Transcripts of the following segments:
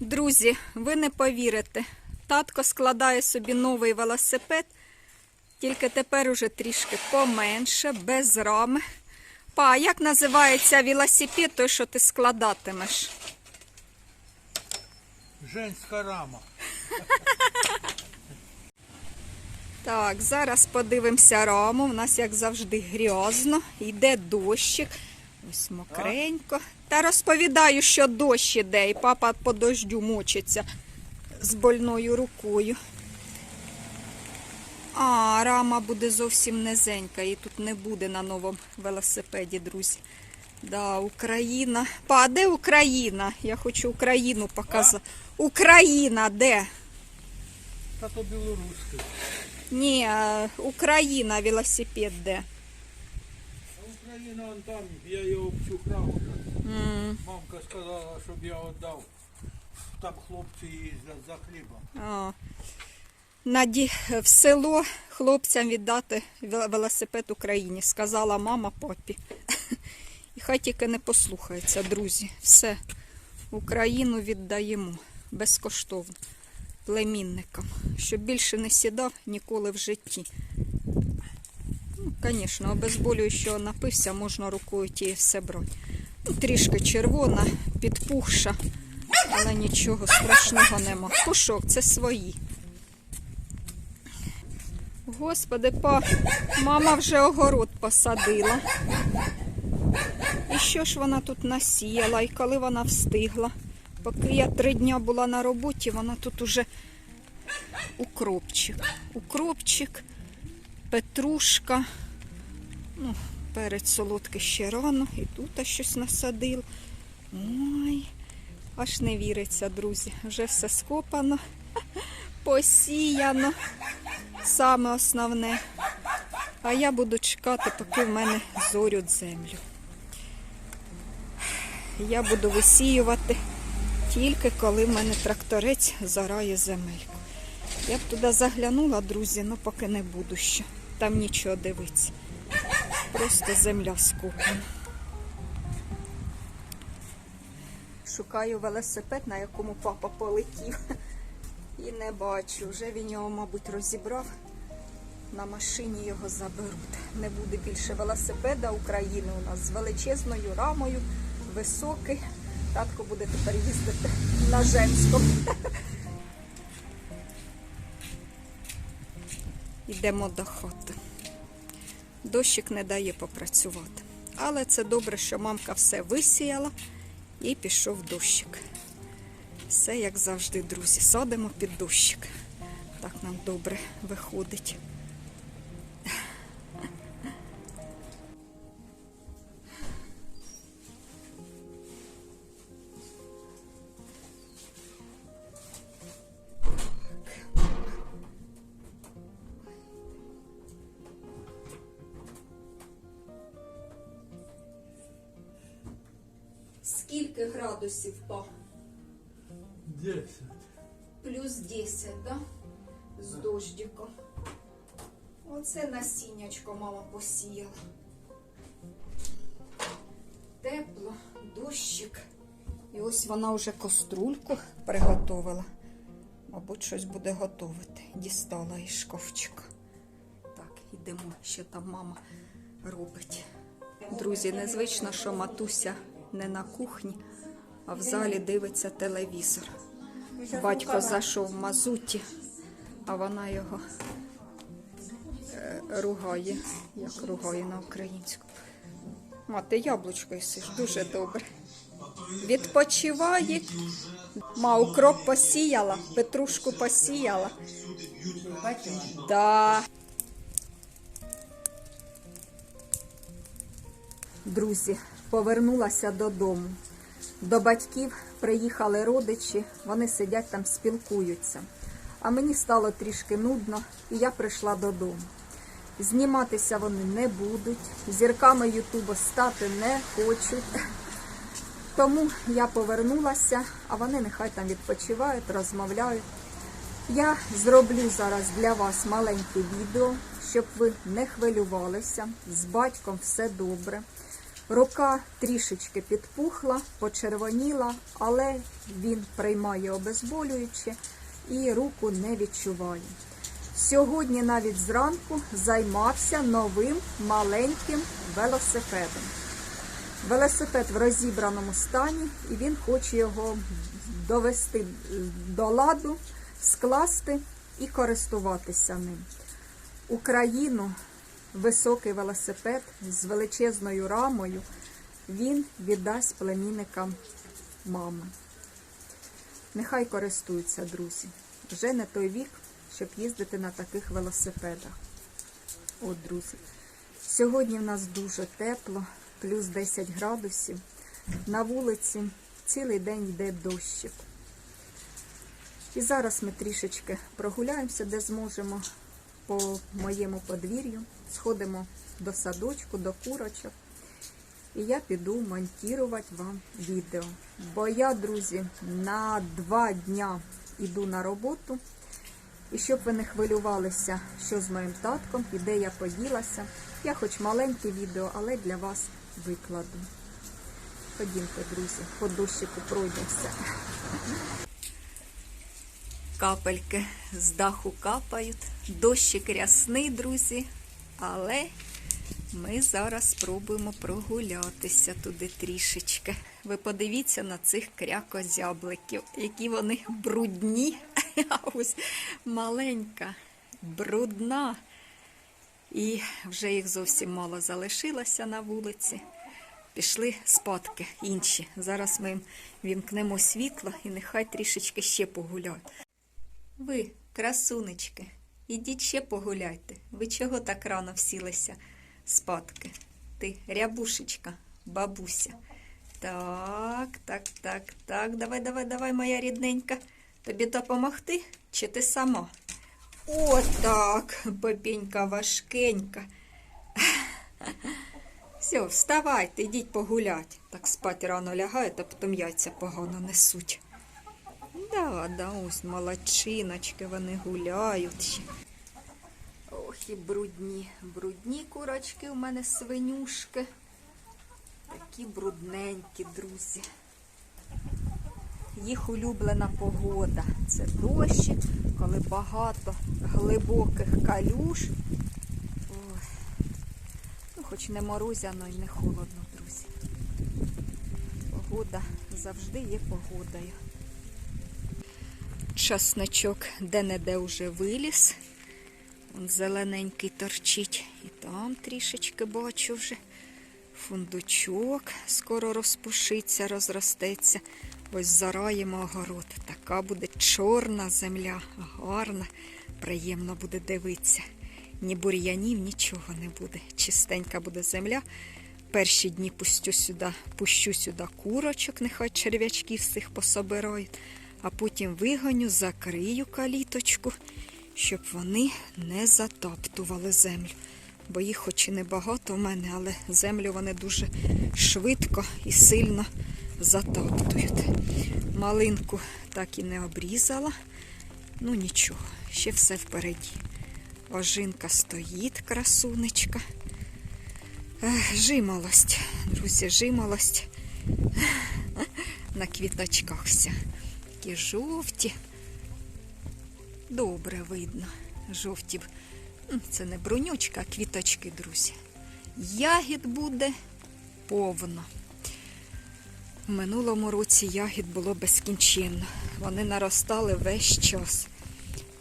Друзі, ви не повірите. Татко складає собі новий велосипед, тільки тепер уже трішки поменше, без рами. Па, як називається велосипед, той, що ти складатимеш? Женська рама. Так, зараз подивимося раму. У нас, як завжди, грязно. Йде дощик. Ось мокренько. Та розповідаю, що дощ іде, і папа по дождю мочиться з больною рукою. А, рама буде зовсім низенька, і тут не буде на новому велосипеді, друзі. Да, Україна. Па, а де Україна? Я хочу Україну показати. Україна, де? Та то білоруський. Ні, Україна велосипед де. А он там, я його обчухрав. М, Мамка сказала, щоб я віддав. Там хлопці їздять за хлібом. а. Наді... В село хлопцям віддати велосипед Україні, сказала мама папі. І хай тільки не послухається, друзі. Все. Україну віддаємо безкоштовно племінникам, щоб більше не сідав ніколи в житті. Ну, звісно, обезболюючого напився, можна рукою тією все брати. Ну, трішки червона, підпухша, але нічого страшного нема. Пушок, це свої. Господи, па, мама вже огород посадила. І що ж вона тут насіяла, і коли вона встигла? Поки я три дня була на роботі, вона тут уже укропчик. Укропчик, петрушка, ну, перець солодкий ще рано, і тут щось насадив. Ой, аж не віриться, друзі. Вже все скопано, посіяно. Саме основне. А я буду чекати, поки в мене зорють землю. Я буду висіювати тільки коли в мене тракторець зарає земельку. Я б туди заглянула, друзі, але поки не буду ще. Там нічого дивитися. Просто земля скупана. Шукаю велосипед, на якому папа полетів. І не бачу. Вже він його, мабуть, розібрав. На машині його заберуть. Не буде більше велосипеда України у нас з величезною рамою, високий. Татко буде тепер їздити на женському. Йдемо до хати. Дощик не дає попрацювати. Але це добре, що мамка все висіяла і пішов дощик. Все як завжди, друзі. Садимо під дощик. Так нам добре виходить. Градусів по? Десять. Плюс 10, да? З дождиком. Оце насіннячко мама посіяла. Тепло, дощик. І ось вона вже каструльку приготувала. Мабуть, щось буде готувати. Дістала із шкафчика. Так, йдемо, що там мама робить. Друзі, незвично, що матуся не на кухні, а в залі дивиться телевізор. Батько зайшов в мазуті, а вона його е, ругає, як ругає на українську. А ти яблучко їсиш дуже добре. Відпочиває. Ма укроп посіяла, петрушку посіяла. Да. Друзі, повернулася додому. До батьків приїхали родичі, вони сидять там, спілкуються. А мені стало трішки нудно, і я прийшла додому. Зніматися вони не будуть, зірками Ютубу стати не хочуть. Тому я повернулася, а вони нехай там відпочивають, розмовляють. Я зроблю зараз для вас маленьке відео, щоб ви не хвилювалися. З батьком все добре. Рука трішечки підпухла, почервоніла, але він приймає обезболююче і руку не відчуває. Сьогодні навіть зранку займався новим маленьким велосипедом. Велосипед в розібраному стані, і він хоче його довести до ладу, скласти і користуватися ним. Україну високий велосипед з величезною рамою він віддасть племінникам мами. Нехай користуються, друзі. Вже не той вік, щоб їздити на таких велосипедах. От, друзі. Сьогодні в нас дуже тепло, плюс 10 градусів. На вулиці цілий день йде дощик. І зараз ми трішечки прогуляємося, де зможемо по моєму подвір'ю. Сходимо до садочку, до курочок. І я піду монтувати вам відео. Бо я, друзі, на два дня йду на роботу. І щоб ви не хвилювалися, що з моїм татком і де я поділася. Я хоч маленьке відео, але для вас викладу. Ходімте, друзі, по дощику пройдемося. Капельки з даху капають, дощик рясний, друзі, але ми зараз спробуємо прогулятися туди трішечки. Ви подивіться на цих крякозябликів, які вони брудні, а ось маленька, брудна. І вже їх зовсім мало залишилося на вулиці. Пішли спадки інші. Зараз ми їм вімкнемо світло і нехай трішечки ще погуляють. Ви, красунечки, ідіть ще погуляйте. Ви чого так рано всілися спадки? Ти, рябушечка, бабуся. Так, так, так, так. Давай, давай, давай, моя рідненька. Тобі допомогти? Чи ти сама? Отак, бабінька важкенька. Все, вставайте, йдіть погулять. Так спать рано лягають, а потім яйця погано несуть. Да, да, ось молодчиночки, вони гуляють. Ох, і брудні, брудні курочки у мене свинюшки. Такі брудненькі, друзі. Їх улюблена погода. Це дощі, коли багато глибоких калюш. Ну, хоч не морозяно і не холодно, друзі. Погода завжди є погодою. Часничок де-не-де вже виліз. Он зелененький торчить. І там трішечки бачу вже. Фундучок скоро розпушиться, розростеться. Ось зараємо огород. Така буде чорна земля, гарна, приємно буде дивитися. Ні бур'янів, нічого не буде. Чистенька буде земля. Перші дні пустю сюди, пущу сюди курочок, нехай черв'ячки всіх пособирають, а потім вигоню, закрию каліточку, щоб вони не затаптували землю. Бо їх хоч і небагато в мене, але землю вони дуже швидко і сильно затаптують. Малинку так і не обрізала. Ну нічого, ще все впереді. Ожинка стоїть, красунечка. Жимолость, друзі, жимолость на квіточках вся. Такі жовті. Добре видно. Жовті. Це не бронючка, а квіточки, друзі. Ягід буде повно. В минулому році ягід було безкінченно. Вони наростали весь час.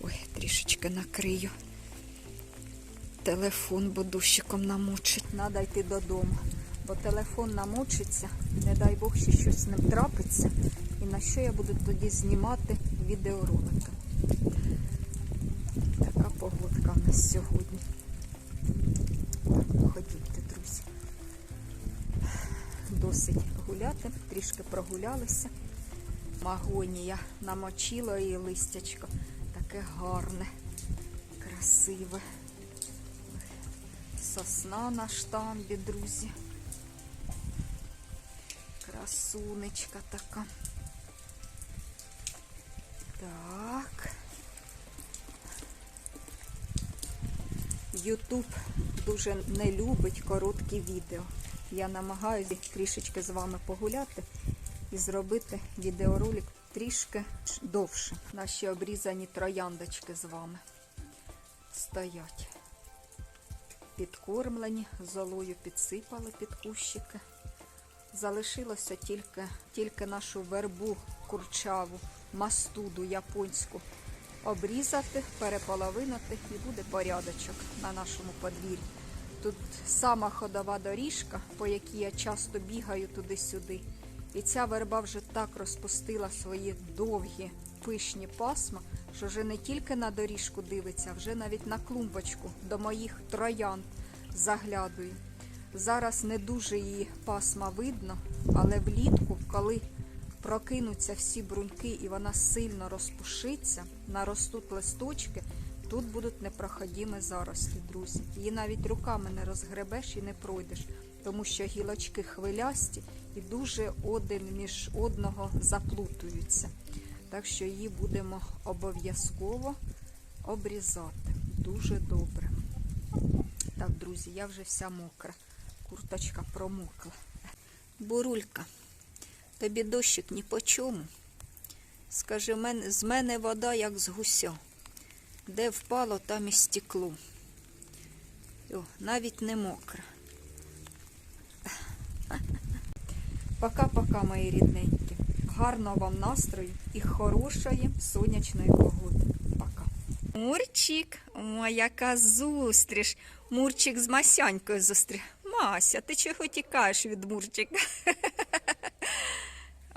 Ой, трішечки накрию. Телефон бо дощиком намочить. Треба йти додому. Бо телефон намочиться, не дай Бог, ще щось з ним трапиться. На що я буду тоді знімати відеоролики. Така погодка у нас сьогодні. Ходіть, друзі. Досить гуляти, трішки прогулялися. Магонія намочила її листячко. Таке гарне, красиве. Сосна на штамбі, друзі. Красунечка така. Так. Ютуб дуже не любить короткі відео. я намагаюся трішечки з вами погуляти і зробити відеоролик трішки довше. Наші обрізані трояндочки з вами стоять. Підкормлені, золою підсипали під кущики. Залишилося тільки, тільки нашу вербу курчаву, мастуду японську обрізати, переполовинити і буде порядочок на нашому подвір'ї. Тут сама ходова доріжка, по якій я часто бігаю туди-сюди. І ця верба вже так розпустила свої довгі пишні пасма, що вже не тільки на доріжку дивиться, вже навіть на клумбочку до моїх троянд заглядує. Зараз не дуже її пасма видно, але влітку, коли прокинуться всі бруньки і вона сильно розпушиться, наростуть листочки, тут будуть непроходімі зарості, друзі. Її навіть руками не розгребеш і не пройдеш, тому що гілочки хвилясті і дуже один між одного заплутуються. Так що її будемо обов'язково обрізати. Дуже добре. Так, друзі, я вже вся мокра. Курточка промокла. Бурулька, тобі дощик ні по чому. Скажи, з мене вода, як з гуся. Де впало, там і стекло. О, навіть не мокра. Пока-пока, мої рідненькі. Гарного вам настрою і хорошої сонячної погоди. Пока. Мурчик, о, яка зустріч. Мурчик з Масянькою зустріч. Мася, ти чого тікаєш від Мурчика?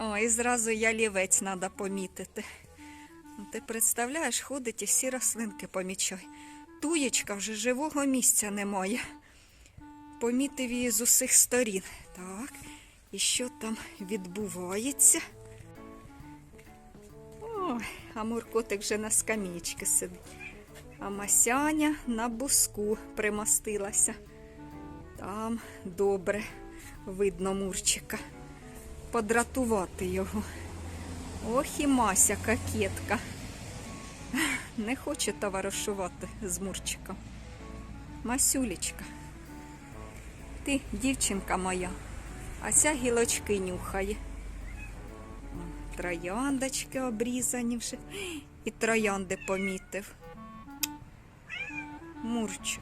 О, і зразу ялівець треба помітити. Ну, Ти представляєш, ходить і всі рослинки помічай. Туєчка вже живого місця немає. Помітив її з усіх сторін. Так, і що там відбувається? Ой, а Муркотик вже на скам'ячці сидить. А Масяня на буску примостилася. Там добре видно Мурчика. Подратувати його. Ох і Мася кокетка. Не хоче товаришувати з Мурчиком. Масюлечка, ти дівчинка моя, а ця гілочки нюхає. Трояндочки обрізані вже. І троянди помітив. Мурчик.